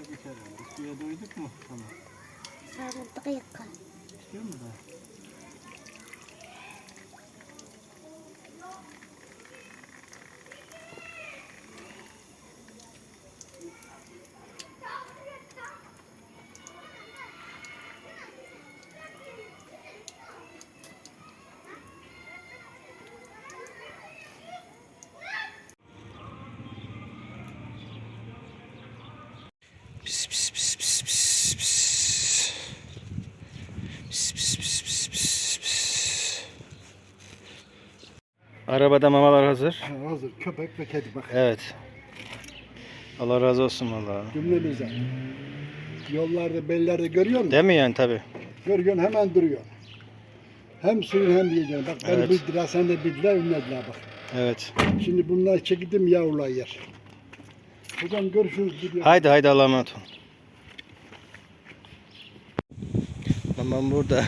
Daha geçer herhalde. Suya doyduk mu? Tamam. Sarıldık yakın. İstiyor musun daha? Arabada mamalar hazır. Ha, hazır köpek ve kedi bak Evet. Allah razı olsun vallahi. cümlemize. Yollarda bellerde görüyor musun? Değil mi yani tabi? Görüyorsun hemen duruyor. Hem suyun hem yiyeceğin. Bak ben Evet. bildiler sen de bildiler ünlediler bak. Evet. Şimdi bunlar çekildim yavrular yer. Hocam görüşürüz gidiyor. Haydi haydi Allah'a emanet olun. Mamam burada.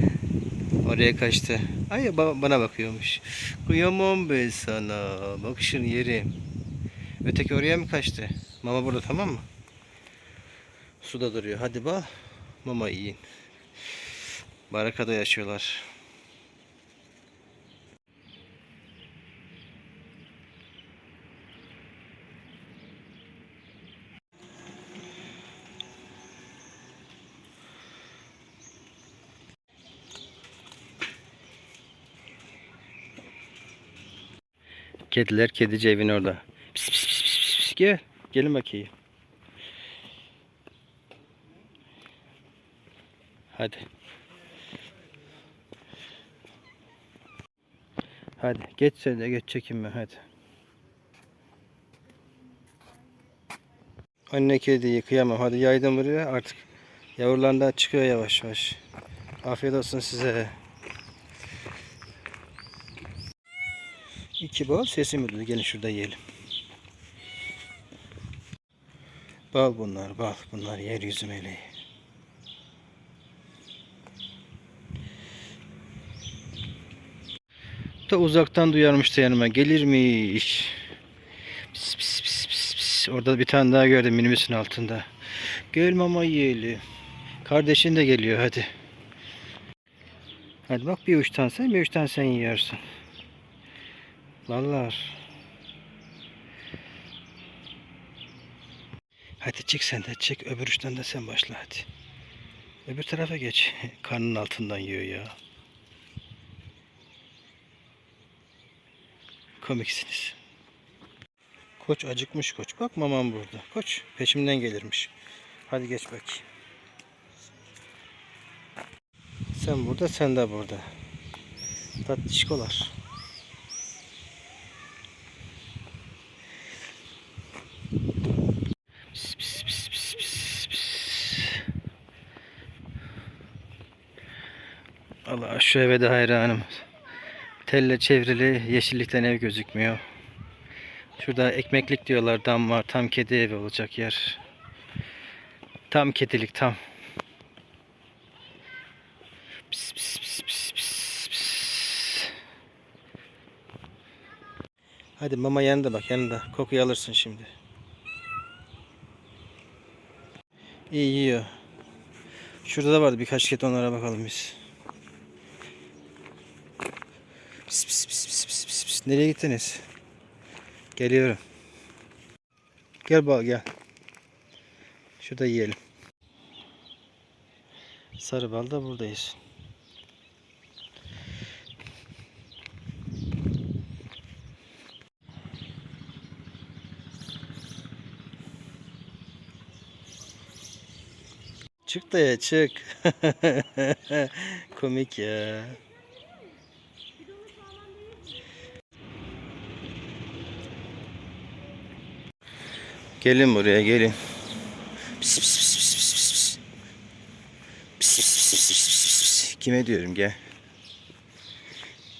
Oraya kaçtı. Ay ba- bana bakıyormuş. Kıyamam ben sana. Bak şunu yerim. Öteki oraya mı kaçtı? Mama burada tamam mı? Suda duruyor. Hadi bal. Mama yiyin. Barakada yaşıyorlar. Kediler kedici evin orada. Pis pis pis pis pis. Gel. Gelin bakayım. Hadi. Hadi geç sen de geç çekinme hadi. Anne kediyi kıyamam. Hadi yaydım buraya artık. Yavrularından çıkıyor yavaş yavaş. Afiyet olsun size. İki bal sesim ödülü. Gelin şurada yiyelim. Bal bunlar bal. Bunlar yeryüzü meleği. Da uzaktan duyarmış da yanıma. Gelirmiş. Pis pis pis pis pis. Orada bir tane daha gördüm minibüsün altında. Gel mama yiyelim. Kardeşin de geliyor hadi. Hadi bak bir uçtan sen bir uçtan sen yiyorsun. Lallar. Hadi çık sen de çık. Öbür uçtan da sen başla hadi. Öbür tarafa geç. Karnın altından yiyor ya. Komiksiniz. Koç acıkmış koç. Bak mamam burada. Koç peşimden gelirmiş. Hadi geç bakayım. Sen burada sen de burada. Tatlışkolar. Allah şu eve de hayranım. Telle çevrili yeşillikten ev gözükmüyor. Şurada ekmeklik diyorlar dam var. Tam kedi evi olacak yer. Tam kedilik tam. Pis, pis, pis, pis, pis, pis. Hadi mama yanında bak yanında. Kokuyu alırsın şimdi. İyi yiyor. Şurada da vardı birkaç kedi onlara bakalım biz. Pis pis pis pis pis pis pis. Nereye gittiniz? Geliyorum. Gel bak gel. Şurada yiyelim. Sarı bal da buradayız. Çık da ya çık. Komik ya. Gelin buraya gelin. Pis pis pis pis pis pis pis. Pis pis pis pis pis pis pis. Kime diyorum gel.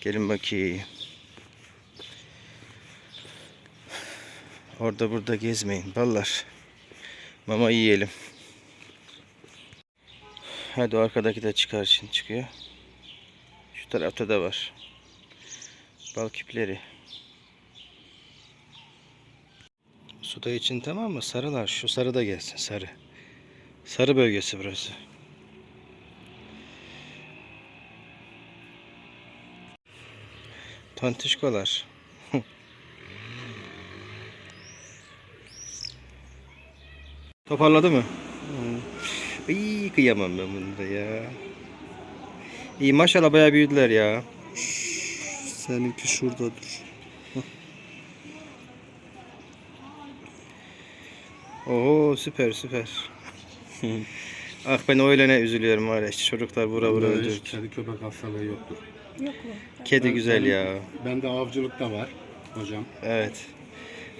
Gelin bakayım. Orada burada gezmeyin ballar. Mama yiyelim. Hadi arkadaki de çıkar şimdi çıkıyor. Şu tarafta da var. Bal küpleri. Suda için tamam mı? Sarılar. Şu sarı da gelsin. Sarı. Sarı bölgesi burası. Tontişkolar. Toparladı mı? İyi kıyamam ben bunu da ya. İyi maşallah bayağı büyüdüler ya. Seninki şurada dur. Oo süper süper. ah ben öylene üzülüyorum var ya işte çocuklar bura bura Bunda öldürdü. hiç Kedi köpek hastalığı yoktur. Yok mu? Kedi Ben- güzel benim- ya. Bende avcılık da var hocam. Evet.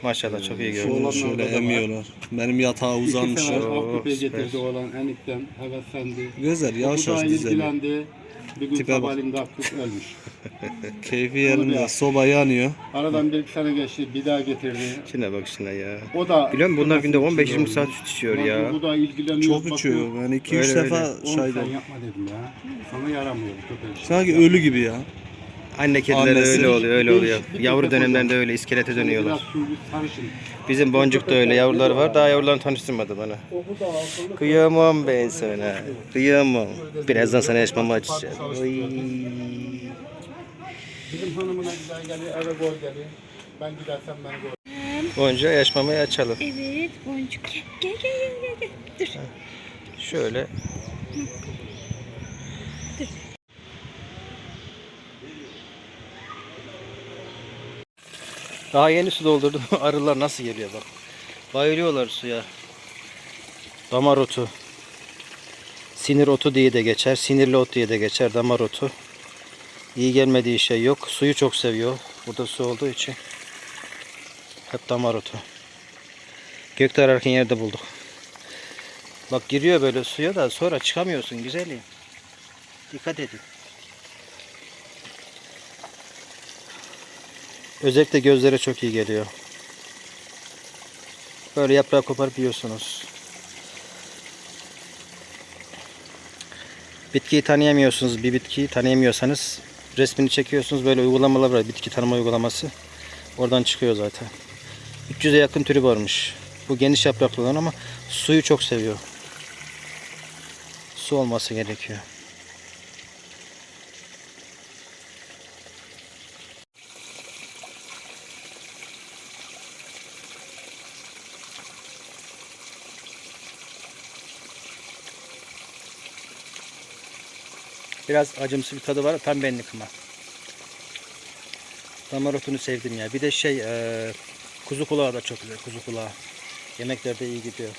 Maşallah çok iyi gördüm. olanlarda Şöyle var. emiyorlar. Benim yatağa uzanmış. İki sefer Oo, av köpeği süper. getirdi olan enikten heveslendi. Güzel yavaş Bu da yavaş düzeliyor. ilgilendi. Bir gün Tipe sabahleyin kalkıp ölmüş. Keyfi yerinde. Soba yanıyor. Aradan bir iki sene geçti. Bir daha getirdi. Şuna bak şuna ya. O da Biliyor musun bunlar günde Nasıl 15-20 içiyor? saat süt içiyor ya. Bu da ilgileniyor. Çok bakıyor. içiyor. Ben 2-3 Öyle, defa Oğlum şahit sen yapma dedim ya. Sana yaramıyor. Sanki ölü gibi ya. Anne kediler Annesi- öyle oluyor öyle oluyor. Değişik bir Yavru köpek dönemlerinde öyle iskelete dönüyorlar. Biraz tüylü sarışın. Bizim boncukta öyle yavrular var. Daha yavrularını tanıştırmadı bana. O bu da akıllı. Kıyamam ben sana. Kıyamam. Birazdan sana yaşmamı açacağım. Oy. Bizim hanımına güzel geliyor, eve gol geliyor. Ben gidersem ben gol. Bonca yaşmamayı açalım. Evet boncuk gel gel gel gel gel. Dur. Şöyle. Daha yeni su doldurdum. Arılar nasıl geliyor bak. Bayılıyorlar suya. Damar otu. Sinir otu diye de geçer. Sinirli ot diye de geçer. Damar otu. İyi gelmediği şey yok. Suyu çok seviyor. Burada su olduğu için. Hep damar otu. Gökte ararken yerde bulduk. Bak giriyor böyle suya da sonra çıkamıyorsun güzelim. Dikkat edin. Özellikle gözlere çok iyi geliyor. Böyle yaprağı koparıp yiyorsunuz. Bitkiyi tanıyamıyorsunuz. Bir bitkiyi tanıyamıyorsanız resmini çekiyorsunuz. Böyle uygulamalar var. Bitki tanıma uygulaması. Oradan çıkıyor zaten. 300'e yakın türü varmış. Bu geniş yapraklı olan ama suyu çok seviyor. Su olması gerekiyor. Biraz acımsı bir tadı var. Tam benlik ama. Damar otunu sevdim ya. Bir de şey eee, kuzu kulağı da çok güzel. Kuzu kulağı. Yemeklerde iyi gidiyor.